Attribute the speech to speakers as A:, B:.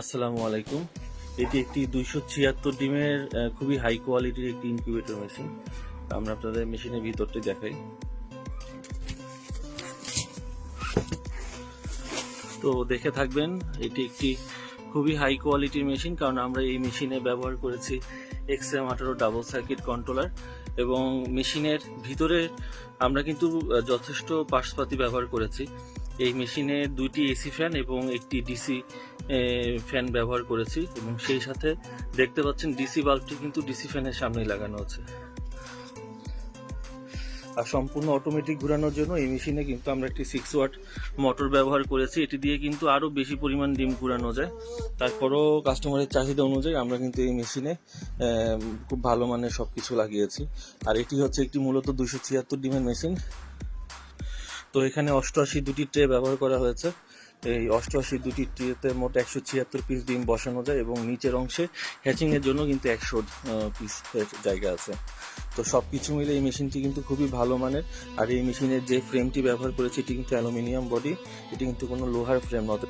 A: আসসালামু আলাইকুম। এটি একটি দুইশো ছিয়াত্তর ডিমের খুবই হাই কোয়ালিটির একটি ইনকিউবেটর মেশিন আমরা আপনাদের মেশিনের ভিতরটি দেখাই। তো দেখে থাকবেন, এটি একটি খুবই হাই কোয়ালিটির মেশিন কারণ আমরা এই মেশিনে ব্যবহার করেছি এক্স এম আঠারো ডাবল সার্কিট কন্ট্রোলার এবং মেশিনের ভিতরে আমরা কিন্তু যথেষ্ট পার্সপাতি ব্যবহার করেছি। এই মেশিনে দুইটি এসি ফ্যান এবং একটি ডিসি ফ্যান ব্যবহার করেছি এবং সেই সাথে দেখতে পাচ্ছেন ডিসি বাল্বটি কিন্তু ডিসি ফ্যানের সামনেই লাগানো আছে। আর সম্পূর্ণ অটোমেটিক ঘুরানোর জন্য এই মেশিনে কিন্তু আমরা একটি সিক্স ওয়াট মোটর ব্যবহার করেছি। এটি দিয়ে কিন্তু আরও বেশি পরিমাণ ডিম ঘুরানো যায়। তারপরও কাস্টমারের চাহিদা অনুযায়ী আমরা কিন্তু এই মেশিনে খুব ভালো মানের সব কিছু লাগিয়েছি। আর এটি হচ্ছে একটি মূলত দুশো ছিয়াত্তর ডিমের মেশিন। তো এখানে অষ্টআশি দুটি ট্রে ব্যবহার করা হয়েছে। এই অষ্টআশি দুটি ট্রেতে মোট একশো ছিয়াত্তর পিস ডিম বসানো যায় এবং নিচের অংশে হ্যাচিংয়ের জন্য কিন্তু একশো পিস জায়গা আছে। তো সব কিছু মিলে এই মেশিনটি কিন্তু খুবই ভালো মানের। আর এই মেশিনের যে ফ্রেমটি ব্যবহার করেছে, এটি কিন্তু অ্যালুমিনিয়াম বডি এটি কিন্তু কোনো লোহার ফ্রেম নয়।